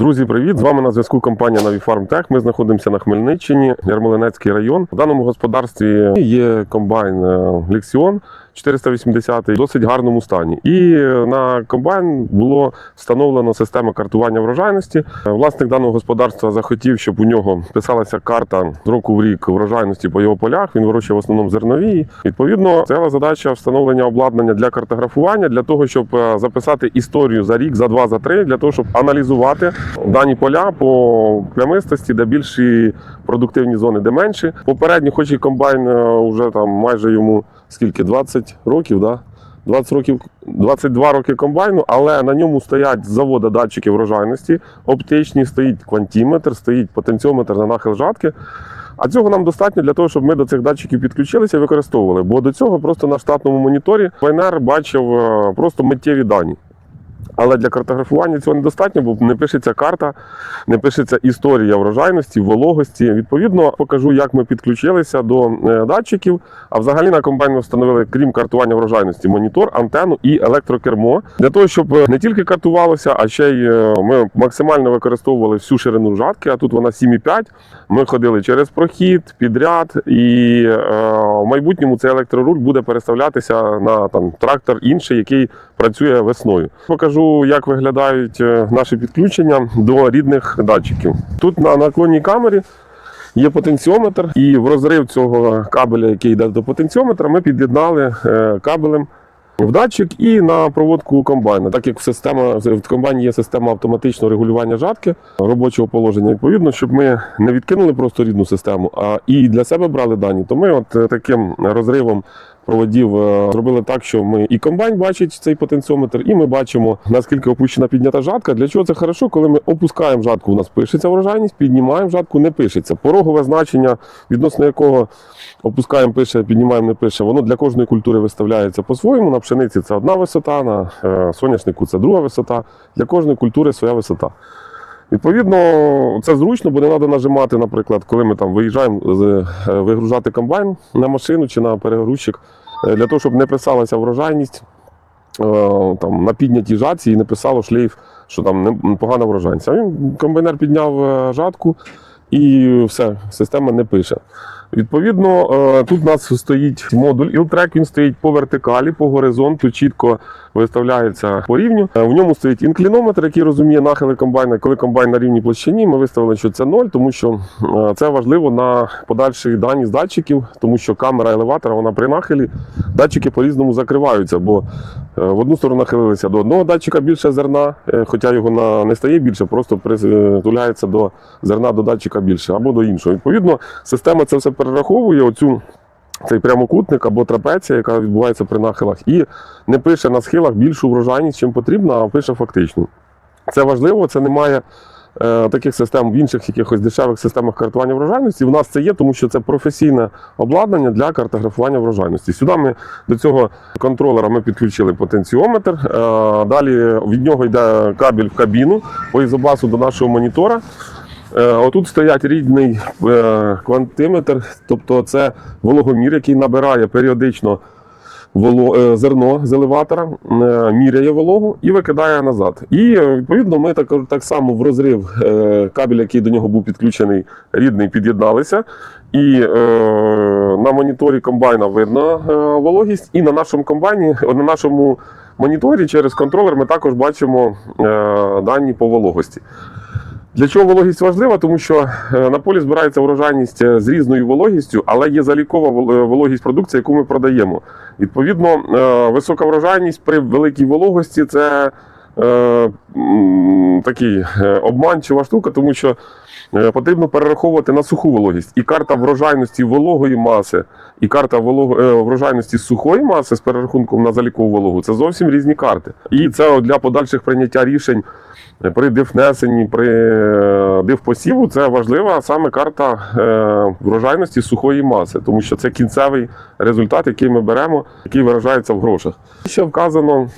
Друзі, привіт! З вами на зв'язку компанія Navifarm Ми знаходимося на Хмельниччині, Ярмолинецький район. В даному господарстві є комбайн е, Lexion 480 в досить гарному стані. І на комбайн було встановлено систему картування врожайності. Е, Власник даного господарства захотів, щоб у нього писалася карта з року в рік врожайності по його полях. Він вирощує в основному зернові. Відповідно, це задача встановлення обладнання для картографування, для того, щоб е, записати історію за рік, за два, за три, для того, щоб аналізувати дані поля по плямистості, де більші продуктивні зони, де менші. Попередньо, хоч і комбайн е, вже там майже йому скільки 20 років, да? 20 років, 22 роки комбайну, але на ньому стоять з заводу датчики врожайності, оптичні, стоїть квантіметр, стоїть потенціометр на нахил жатки. А цього нам достатньо для того, щоб ми до цих датчиків підключилися і використовували. Бо до цього просто на штатному моніторі ВНР бачив е, просто миттєві дані. Але для картографування цього недостатньо, бо не пишеться карта, не пишеться історія врожайності, вологості. Відповідно, покажу, як ми підключилися до е, датчиків. А взагалі на комбайн ми встановили, крім картування врожайності, монітор, антенну і електрокермо. Для того, щоб е, не тільки картувалося, а ще й е, ми максимально використовували всю ширину жатки, а тут вона 7,5. Ми ходили через прохід, підряд, і в майбутньому цей електроруль буде переставлятися на там трактор інший, який працює весною. Покажу, як виглядають е, наші підключення до рідних датчиків. Тут на наклонній камері. Є потенціометр, і в розрив цього кабеля, який йде до потенціометра, ми під'єднали е, кабелем в датчик і на проводку комбайна. Так як в система в комбайні є система автоматичного регулювання жатки робочого положення, відповідно, щоб ми не відкинули просто рідну систему, а і для себе брали дані, то ми от е, таким розривом проводів е, зробили так, що ми і комбайн бачить цей потенціометр, і ми бачимо наскільки опущена піднята жатка. Для чого це хорошо, коли ми опускаємо жатку, у нас пишеться врожайність, піднімаємо жатку, не пишеться. Порогове значення, відносно якого опускаємо, пише, піднімаємо, не пише. Воно для кожної культури виставляється по-своєму. На пшениці це одна висота, на е, соняшнику це друга висота. Для кожної культури своя висота. Відповідно, це зручно, бо не треба нажимати, наприклад, коли ми там виїжджаємо е, вигружати комбайн на машину чи на перегрузчик, е, для того, щоб не писалася врожайність е, там, на піднятій жатці і не писало шлейф, що там непогана врожайність. А він комбайнер підняв жатку і все, система не пише. Відповідно, е, тут у нас стоїть модуль Iltrek, він стоїть по вертикалі, по горизонту, чітко виставляється по рівню. Е, В ньому стоїть інклінометр, який розуміє нахили комбайна. Коли комбайн на рівній площині, ми виставили, що це 0, тому що е, це важливо на подальші дані з датчиків, тому що камера елеватора вона при нахилі, датчики по-різному закриваються, бо в одну сторону нахилилися до одного датчика більше зерна, хоча його не стає більше, просто притуляється до зерна до датчика більше або до іншого. Відповідно, система це все перераховує. Оцю цей прямокутник або трапеція, яка відбувається при нахилах, і не пише на схилах більшу врожайність, чим потрібно, а пише фактичну. Це важливо, це немає е, таких систем в інших якихось дешевих системах картування врожайності. У нас це є, тому що це професійне обладнання для картографування врожайності. Сюди ми до цього контролера ми підключили потенціометр. Е, далі від нього йде кабель в кабіну по ізобасу до нашого монітора. Е, Отут стоять рідний е, квантиметр, тобто це вологомір, який набирає періодично е, зерно з елеватора, міряє вологу і викидає назад. І відповідно ми так, так само в розрив кабель, який до нього був підключений, рідний, під'єдналися. І е, на моніторі комбайна видно вологість, і на нашому комбайні, на нашому моніторі через контролер ми також бачимо е, дані по вологості. Для чого вологість важлива? Тому що е, на полі збирається врожайність е, з різною вологістю, але є залікова е, вологість продукції, яку ми продаємо. Відповідно, висока врожайність при великій вологості це такий обманчива штука, тому що потрібно перераховувати на суху вологість. І карта врожайності вологої маси, і карта е, врожайності сухої маси з перерахунком на залікову вологу це зовсім різні карти. І це для подальших прийняття рішень при дивнесенні, при е, дивпосіву це важлива саме карта е, врожайності сухої маси, тому що це кінцевий результат, який ми беремо, який виражається в грошах. Ще вказано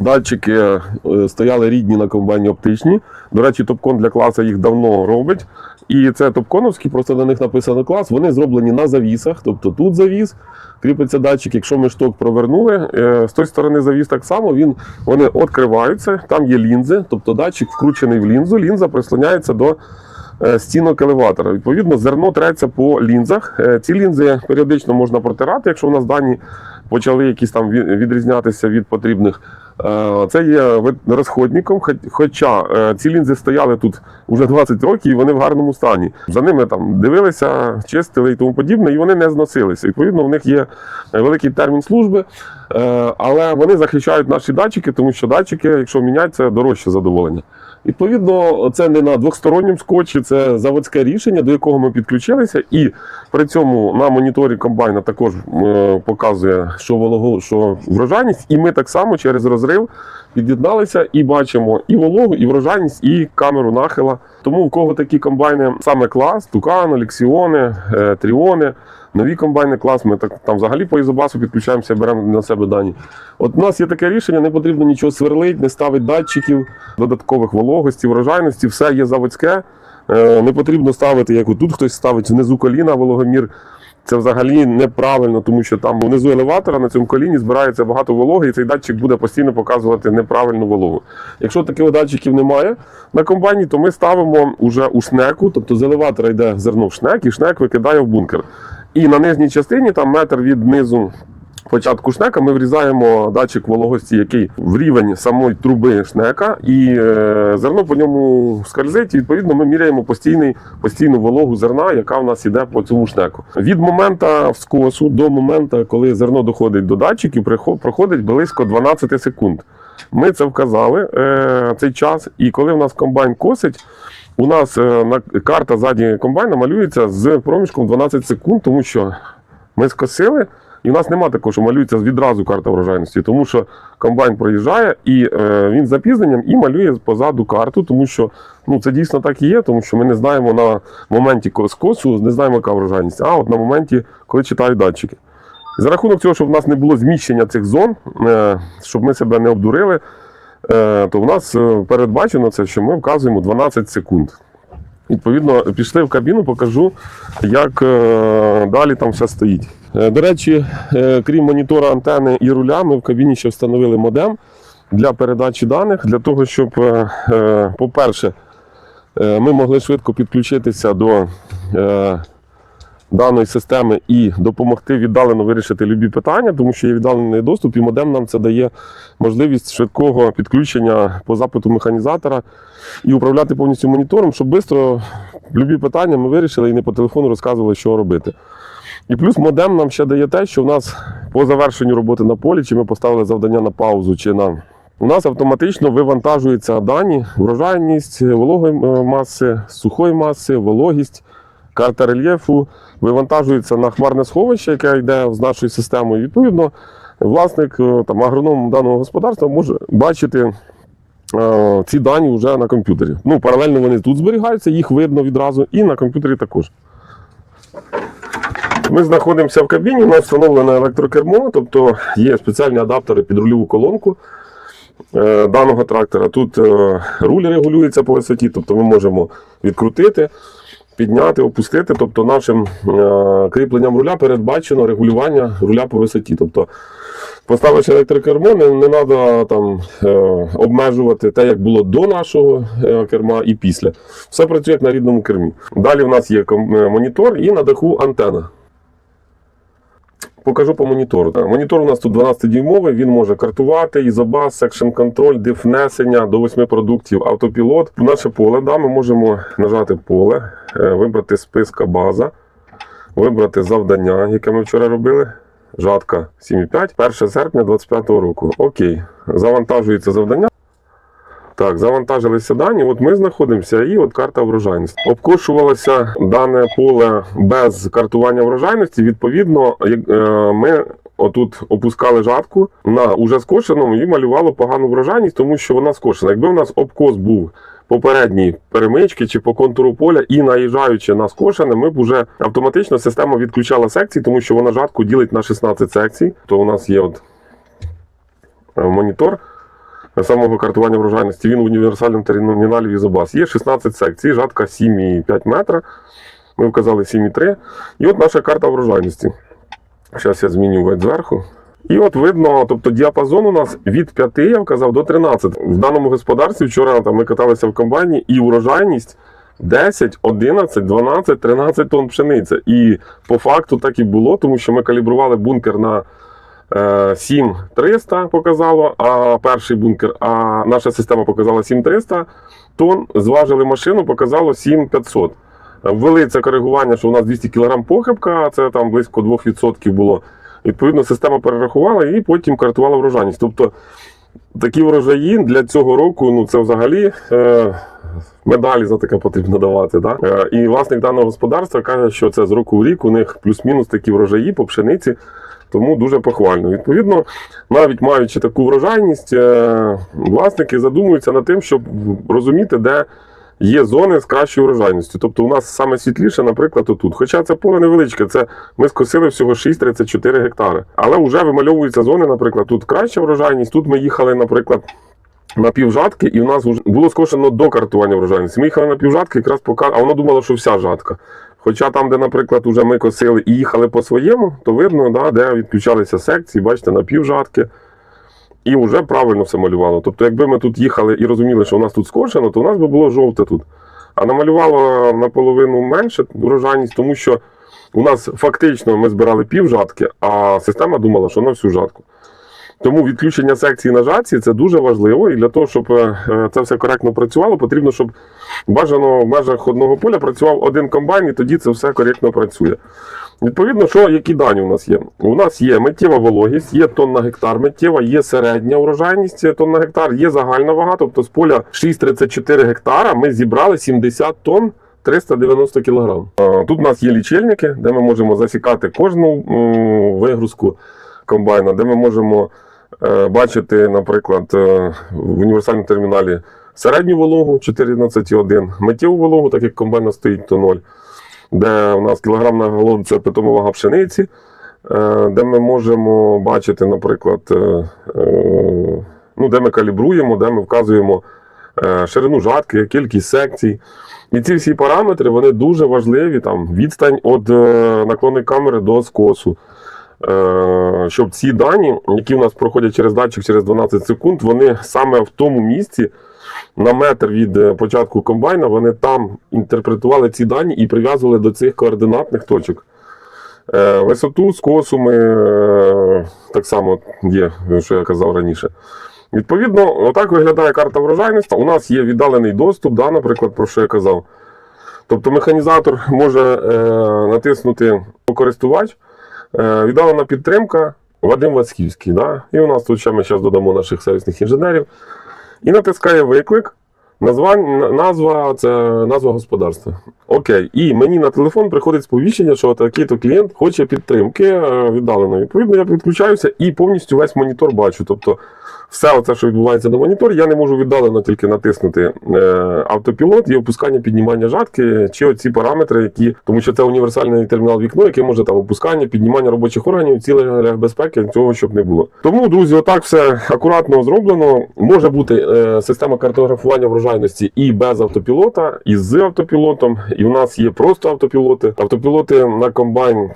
Датчики е, стояли рідні на комбайні оптичні. До речі, топкон для класа їх давно робить. І це топконовські, просто на них написано клас. Вони зроблені на завісах, тобто тут завіс, кріпиться датчик. Якщо ми шток провернули, е, з тої сторони завіс так само, він, вони відкриваються, там є лінзи, тобто датчик вкручений в лінзу, лінза прислоняється до е, стінок елеватора. Відповідно, зерно треться по лінзах. Ці лінзи періодично можна протирати, якщо у нас дані почали якісь там відрізнятися від потрібних. Е, Це є розходником, хоча е, ці лінзи стояли тут вже 20 років і вони в гарному стані. За ними там дивилися, чистили і тому подібне, і вони не зносилися. Відповідно, в них є великий термін служби, е, але вони захищають наші датчики, тому що датчики, якщо міняють, дорожче задоволення. Відповідно, це не на двосторонньому скотчі, це заводське рішення, до якого ми підключилися, і при цьому на моніторі комбайна також е, показує, що вологу, що врожайність, і ми так само через розрив під'єдналися і бачимо і вологу, і врожайність, і камеру нахила. Тому в кого такі комбайни, саме клас, Тукан, Лексіони, е, Тріони, нові комбайни клас, ми так там взагалі по ізобасу підключаємося, беремо на себе дані. От у нас є таке рішення, не потрібно нічого сверлити, не ставити датчиків, додаткових вологості, врожайності, все є заводське. Е, Не потрібно ставити, як тут хтось ставить внизу коліна вологомір. Це взагалі неправильно, тому що там внизу елеватора на цьому коліні збирається багато вологи, і цей датчик буде постійно показувати неправильну вологу. Якщо таких датчиків немає на комбайні, то ми ставимо уже у шнеку, тобто з елеватора йде зерно в шнек, і шнек викидає в бункер. І на нижній частині, там метр від низу початку шнека, ми врізаємо датчик вологості, який в рівень самої труби шнека, і е, зерно по ньому скользить. І відповідно ми міряємо постійний, постійну вологу зерна, яка в нас іде по цьому шнеку. Від моменту скосу до моменту, коли зерно доходить до датчиків, проходить близько 12 секунд. Ми це вказали е, цей час, і коли в нас комбайн косить. У нас е, карта ззаді комбайна малюється з проміжком 12 секунд, тому що ми скосили, і в нас нема такого, що малюється відразу карта врожайності, тому що комбайн проїжджає і е, він з запізненням і малює позаду карту, тому що ну, це дійсно так і є, тому що ми не знаємо на моменті скосу, не знаємо, яка врожайність, а от на моменті, коли читають датчики. За рахунок цього, щоб в нас не було зміщення цих зон, е, щоб ми себе не обдурили, е, то в нас е, передбачено це, що ми вказуємо 12 секунд. Відповідно, пішли в кабіну, покажу, як далі там все стоїть. До речі, крім монітора антени і руля, ми в кабіні ще встановили модем для передачі даних, для того, щоб, по-перше, ми могли швидко підключитися до даної системи і допомогти віддалено вирішити любі питання, тому що є віддалений доступ, і модем нам це дає можливість швидкого підключення по запиту механізатора і управляти повністю монітором, щоб швидко любі питання ми вирішили і не по телефону розказували, що робити. І плюс модем нам ще дає те, що в нас по завершенню роботи на полі, чи ми поставили завдання на паузу, чи на у нас автоматично вивантажуються дані, врожайність вологої е, маси, сухої маси, вологість, карта рельєфу, вивантажується на хмарне сховище, яке йде з нашою системою. Відповідно, власник е, там, агроном даного господарства може бачити е, ці дані вже на комп'ютері. Ну, паралельно вони тут зберігаються, їх видно відразу, і на комп'ютері також. Ми знаходимося в кабіні, у нас встановлено електрокермо, тобто є спеціальні адаптери під рульову колонку е, даного трактора. Тут е, руль регулюється по висоті, тобто ми можемо відкрутити, підняти, опустити. Тобто нашим е, кріпленням руля передбачено регулювання руля по висоті. Тобто, поставивши електрокермо, не, не треба там е, обмежувати те, як було до нашого е, керма і після. Все працює як на рідному кермі. Далі в нас є монітор і на даху антена. Покажу по монітору. Монітор у нас тут 12-дюймовий, він може картувати, ізобас, секшн контроль, диф внесення до 8 продуктів, автопілот. Наше поле, да, ми можемо нажати поле, е, вибрати списка база, вибрати завдання, яке ми вчора робили. Жатка 7,5, 1 серпня 2025 року. Окей. Завантажується завдання. Так, завантажилися дані. От ми знаходимося, і от карта врожайності. Обкошувалося дане поле без картування врожайності. Відповідно, е, ми отут опускали жатку на уже скошеному і малювало погану врожайність, тому що вона скошена. Якби у нас обкос був попередній перемички чи по контуру поля і наїжджаючи на скошене, ми б уже автоматично система відключала секції, тому що вона жатку ділить на 16 секцій. То у нас є от е, монітор. Самого картування врожайності. Він в універсальному терміналі Візобас. Є 16 секцій, жатка 7,5 метра. Ми вказали 7,3. І от наша карта врожайності. Зараз я зміню зверху. І от видно, тобто діапазон у нас від 5, я вказав, до 13. В даному господарстві вчора там, ми каталися в комбайні, і урожайність 10, 11, 12, 13 тонн пшениця. І по факту так і було, тому що ми калібрували бункер на е, 7300 показало, а перший бункер, а наша система показала 7300 тонн, зважили машину, показало 7500. Ввели це коригування, що у нас 200 кг похибка, це там близько 2% було. Відповідно, система перерахувала і потім картувала врожайність. Тобто такі врожаї для цього року ну це взагалі е, медалі за таке потрібно давати. Да? Е, і власник даного господарства каже, що це з року в рік у них плюс-мінус такі врожаї по пшениці. Тому дуже похвально. Відповідно, навіть маючи таку врожайність, е, власники задумуються над тим, щоб розуміти, де є зони з кращою врожайністю. Тобто у нас саме світліше, наприклад, отут. Хоча це поле невеличке, це ми скосили всього 6,34 гектари. Але вже вимальовуються зони, наприклад, тут краща врожайність. Тут ми їхали, наприклад. На півжатки, і у нас було скошено до картування врожайності. Ми їхали на півжатки, якраз пока, а воно думало, що вся жатка. Хоча там, де, наприклад, уже ми косили і їхали по своєму, то видно, да, де відключалися секції, бачите, на півжатки. І вже правильно все малювало. Тобто, якби ми тут їхали і розуміли, що у нас тут скошено, то у нас би було жовте тут. А намалювало наполовину менше врожайність, тому що у нас фактично ми збирали пів жатки, а система думала, що на всю жатку. Тому відключення секції на жатці це дуже важливо. І для того, щоб е, це все коректно працювало, потрібно, щоб бажано в межах одного поля працював один комбайн, і тоді це все коректно працює. Відповідно, що які дані у нас є? У нас є миттєва вологість, є тонн на гектар миттєва, є середня урожайність тонн на гектар, є загальна вага. Тобто з поля 6,34 гектара ми зібрали 70 тонн 390 кг. Тут у нас є лічильники, де ми можемо засікати кожну вигрузку комбайна, де ми можемо е, бачити, наприклад, е, в універсальному терміналі середню вологу 14,1, миттєву вологу, так як комбайн стоїть, то 0 де у нас кілограм на галон це питома вага пшениці, е, де ми можемо бачити, наприклад, е, е, ну, де ми калібруємо, де ми вказуємо е, ширину жатки, кількість секцій. І ці всі параметри вони дуже важливі. Там, відстань від е, наклонної камери до скосу. Е, щоб ці дані, які у нас проходять через датчик через 12 секунд, вони саме в тому місці на метр від е, початку комбайна, вони там інтерпретували ці дані і прив'язували до цих координатних точок. Е, Висоту скосу ми так само є, що я казав раніше. Відповідно, отак виглядає карта врожайності. У нас є віддалений доступ, да, наприклад, про що я казав. Тобто механізатор може е, натиснути користувач, віддалена підтримка Вадим Вацьківський. Да? І у нас тут ще ми зараз додамо наших сервісних інженерів. І натискає виклик. Назва, назва це назва господарства. Окей. І мені на телефон приходить сповіщення, що такий-то клієнт хоче підтримки е, віддалено. Відповідно, я підключаюся і повністю весь монітор бачу. Тобто, все це, що відбувається на моніторі, я не можу віддалено тільки натиснути е, автопілот і опускання піднімання жатки, чи оці параметри, які, тому що це універсальний термінал вікно, яке може там опускання, піднімання робочих органів, цілих безпеки, цього щоб не було. Тому, друзі, отак все акуратно зроблено. Може бути е, система картографування врожайності і без автопілота, і з автопілотом. І в нас є просто автопілоти. Автопілоти на комбайн.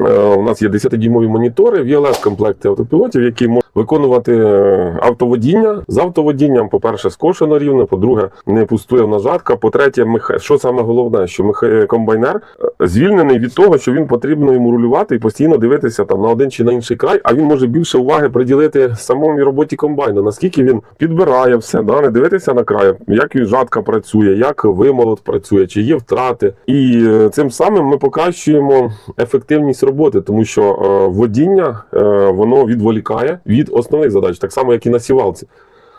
Е, У нас є 10-дюймові монітори в ELS комплекті автопілотів, які можуть виконувати е, автоводіння. З автоводінням, по-перше, скошено рівно, по-друге, не пустує в нас. По-третє, меха... що саме головне, що комбайнер е, звільнений від того, що він потрібно йому рулювати і постійно дивитися там на один чи на інший край, а він може більше уваги приділити самому роботі комбайна, наскільки він підбирає все, да? не дивитися на край, як жатка працює, як вимолот працює, чи є втрати. І цим самим ми покращуємо ефективність роботи, тому що е, водіння е, воно відволікає від основних задач, так само як і на сівалці.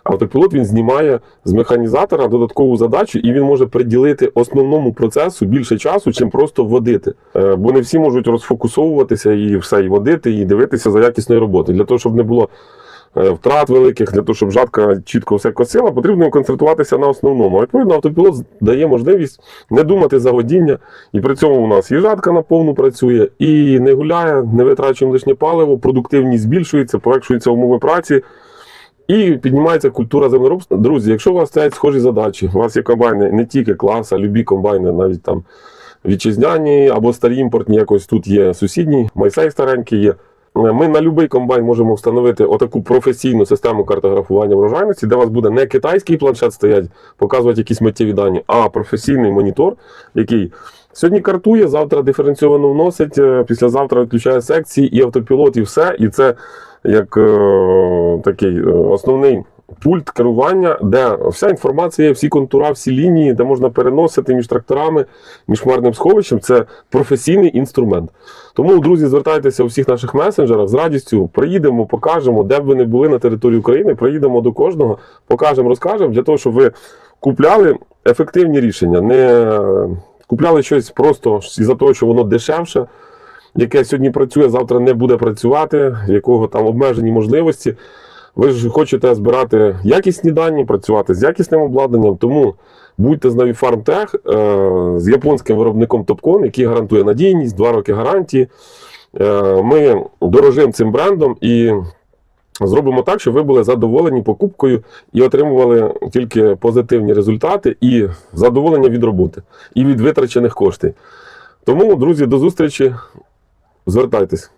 Автопілот він знімає з механізатора додаткову задачу, і він може приділити основному процесу більше часу, чим просто водити. Е, Бо не всі можуть розфокусовуватися і все, і водити, і дивитися за якісною роботою. Для того, щоб не було втрат великих, для того, щоб жатка чітко все косила, потрібно концентруватися на основному. Відповідно, автопілот дає можливість не думати за водіння, і при цьому у нас і жатка наповну працює, і не гуляє, не витрачуємо лишнє паливо, продуктивність збільшується, полегшуються умови праці. І піднімається культура землеробства. Друзі, якщо у вас стоять схожі задачі, у вас є комбайни не тільки клас, а любі комбайни, навіть там вітчизняні або старі імпортні, якось тут є сусідні, майсей старенький є. Ми на будь-який комбайн можемо встановити отаку професійну систему картографування врожайності, де у вас буде не китайський планшет стоять, показувати якісь миттєві дані, а професійний монітор, який сьогодні картує, завтра диференційовано вносить, е, післязавтра відключає секції і автопілот, і все. І це як е, такий е, основний пульт керування, де вся інформація, всі контура, всі лінії, де можна переносити між тракторами, між хмарним сховищем. Це професійний інструмент. Тому, друзі, звертайтеся у всіх наших месенджерах з радістю. Приїдемо, покажемо, де б ви не були на території України. Приїдемо до кожного, покажемо, розкажемо для того, щоб ви купляли ефективні рішення, не купляли щось просто із-за того, що воно дешевше. Яке сьогодні працює, завтра не буде працювати, якого там обмежені можливості. Ви ж хочете збирати якісні дані, працювати з якісним обладнанням, тому будьте з Navy Tech, е, з японським виробником Topcon, який гарантує надійність, 2 роки гарантії. Е, Ми дорожимо цим брендом і зробимо так, щоб ви були задоволені покупкою і отримували тільки позитивні результати і задоволення від роботи і від витрачених коштів. Тому, друзі, до зустрічі. Звертайтесь.